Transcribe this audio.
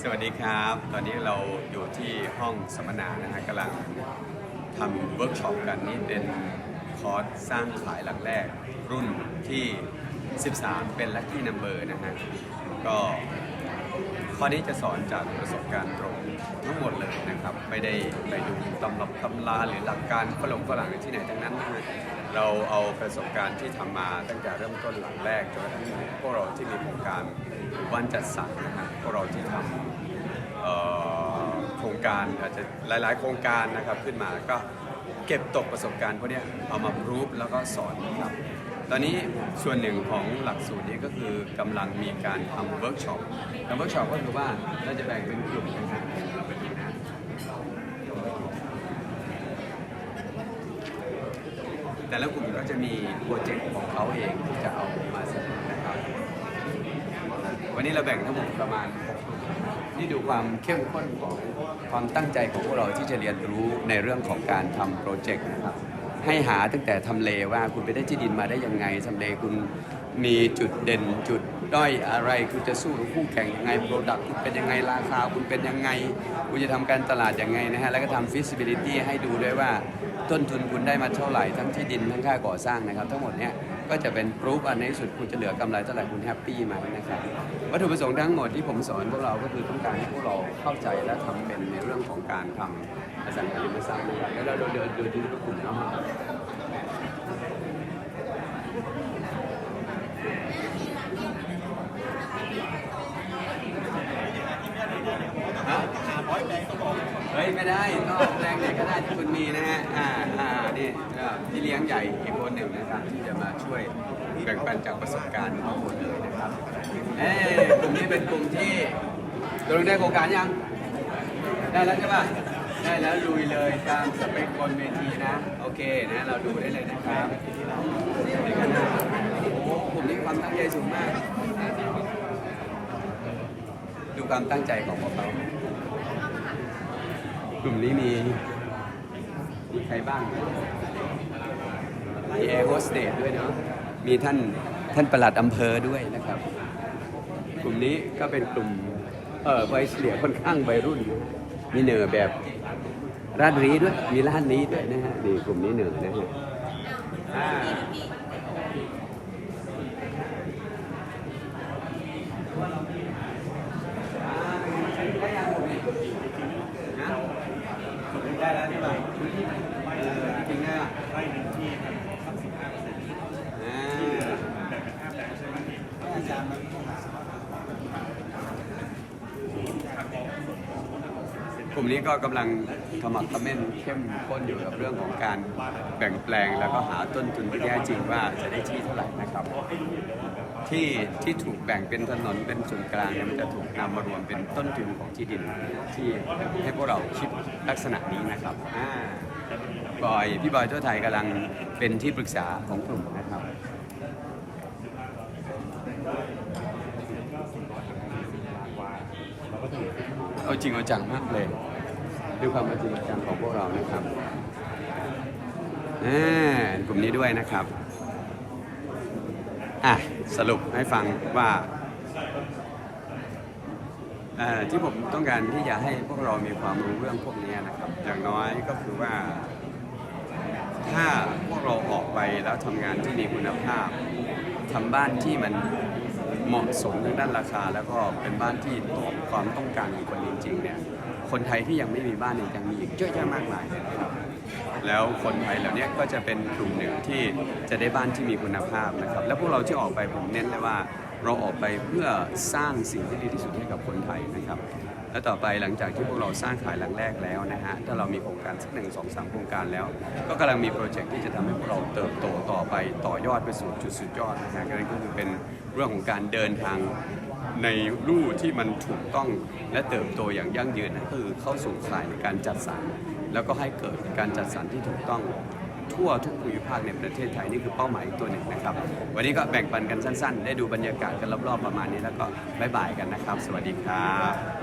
สวัสดีครับ ตอนนี้เราอยู่ที่ห้องสัมมนานะฮะกำลังทำเวิร์กช็อปกันนี่เป็นคอร์สสร้างขายหลักแรกรุ่นที่ 13 เป็นลัคกี้นัมเบอร์นะฮะก็ข้อนี้จะสอนจากประสบการณ์ตรงทั้งหมดเลย นะครับไม่ได้ไปดูตำรับตำราหรือหลักการฝรั่งฝรั่งที่ไหนทั้งนั้นนะฮะเราเอาประสบการณ์ที่ทำมาตั้งแต่เริ่มต้นหลังแรกจนกระทั่งพวกเราที่มีโครงการวันจัดสรรนะฮะพวกเราที่ทำโครงการอาจจะหลาย ๆ โครงการนะครับขึ้นมาก็เก็บตกประสบการณ์พวกนี้เอามารูปแล้วก็สอนครับ ตอนนี้ส่วนหนึ่งของหลักสูตรนี้ก็คือกำลังมีการทำเวิร์กช็อปทำเวิร์กช็อปก็คือว่าเราจะแบ่งเป็นกลุ่มนะครับเราไปดูนะ แต่ละกลุ่มก็จะมีโปรเจกต์ของเขาเองที่จะเอามาเสนอนะครับวันนี้เราแบ่งทั้งหมดประมาณ6กลุ่มนี่ดูความเข้มข้นของความตั้งใจของพวกเราที่จะเรียนรู้ในเรื่องของการทำโปรเจกต์นะครับให้หาตั้งแต่ทำเลว่าคุณไปได้ที่ดินมาได้ยังไงทำเลคุณมีจุดเด่นจุด ด้อยอะไร คุณจะสู้กับคู่แข่งยังไงโปรดักต์คุณเป็นยังไงราคาคุณเป็นยังไง คุณจะทำการตลาดยังไงนะฮะ แล้วก็ทำ feasibility ให้ดูด้วยว่าต้นทุนคุณได้มาเท่าไหร่ ทั้งที่ดินทั้งค่าก่อสร้างนะครับ ทั้งหมดเนี้ยก็จะเป็นพรูฟอันในที่สุดคุณจะเหลือกำไรเท่าไหร่คุณแฮปปี้ไหมนะครับวัตถุประสงค์ทั้งหมดที่ผมสอนพวกเราก็คือต้องการให้พวกเราเข้าใจและทำเป็นในเรื่องของการทำอสังหาริมทรัพย์นะครับแล้วเราเดินเดินดูที่กลุ่มเนาะ เฮ้ยไม่ได้ก็แรงไหนก็ได้ที่คุณมีนะฮะ อ่าอ่านี่ก็พี่เลี้ยงใหญ่อีกคนหนึ่งนะครับที่จะมาช่วยแบ่งปันจากประสบการณ์ทั้งหมดเลยนะครับ เอ้ยกลุ่มนี้เป็นกลุ่มที่ตกลงได้โครงการยัง ได้แล้วใช่ป่ะ ได้แล้วลุยเลยตามสเปคบนเวทีนะ โอเคนะเราดูได้เลยนะครับนี่กันนะโอ้โหกลุ่มนี้ความตั้งใจสูงมาก ดูความตั้งใจของพวกเขา กลุ่มนี้มีมีใครบ้างมีแอร์โฮสเตสด้วยเนาะมีท่านท่านประหลัดอำเภอด้วยนะครับ กลุ่มนี้ก็เป็นกลุ่มเออวัยเฉลี่ยค่อนข้างวัยรุ่น มีเหนือแบบรานนี้ด้วยมีร้านนี้ด้วยนะฮะนี่กลุ่มนี้เหนือนะฮะ ไปที่ไหมเออจริงอะได้หนึ่งที่สักสิบห้าเปอร์เซ็นต์ กลุ่มนี้ก็กำลังขมักขม้นเข้มข้นอยู่กับเรื่องของการแบ่งแปลงแล้วก็หาต้นทุนที่แท้จริงว่าจะได้ที่เท่าไหร่นะครับ ที่ที่ถูกแบ่งเป็นถนนเป็นส่วนกลางเนี่ยมันจะถูกนำมารวมเป็นต้นทุนของที่ดินที่ให้พวกเราคิดลักษณะนี้นะครับบอยพี่บอยทั่วไทยกำลังเป็นที่ปรึกษาของกลุ่มนะครับ เอาจริงเอาจังมากเลยด้วยความเอาจริงเอาจังของพวกเรานะครับอ่ากลุ่มนี้ด้วยนะครับอะสรุปให้ฟังว่าอ่อที่ผมต้องการที่จะให้พวกเรามีความรู้เรื่องพวกนี้นะครับ อย่างน้อยก็คือว่า ถ้าพวกเราออกไปแล้วทำงานที่มีคุณภาพทำบ้านที่มัน เหมาะสมทางด้านราคา แล้วก็เป็นบ้านที่ตอบความต้องการของคนจริงๆเนี่ยคนไทยที่ยังไม่มีบ้านเนี่ยยังมีอีกเยอะแยะมากมายเลยนะครับแล้วคนไทยเหล่านี้ก็จะเป็นกลุ่มหนึ่งที่จะได้บ้านที่มีคุณภาพนะครับ แล้วพวกเราที่ออกไปผมเน้นเลยว่าเราออกไปเพื่อสร้างสิ่งที่ดีที่สุดให้กับคนไทยนะครับ และต่อไปหลังจากที่พวกเราสร้างขายหลังแรกแล้วนะฮะถ้าเรามีโครงการสักหนึ่งสองสามโครงการแล้ว ก็กำลังมีโปรเจกต์ที่จะทำให้พวกเราเติบโตต่อไปต่อยอดไปสู่จุดสุดยอดนะฮะนั่นก็คือเป็น เรื่องของการเดินทางในลู่ที่มันถูกต้องและเติบโตอย่างยั่งยืนนะคือเข้าสู่ข่ายในการจัดสรรแล้วก็ให้เกิดการจัดสรรที่ถูกต้องทั่วทุกภูมิภาคในประเทศไทยนี่คือเป้าหมายตัวหนึ่งนะครับ วันนี้ก็แบ่งปันกันสั้น ๆ ได้ดูบรรยากาศกันรอบๆประมาณนี้แล้วก็บายบายกันนะครับ สวัสดีครับ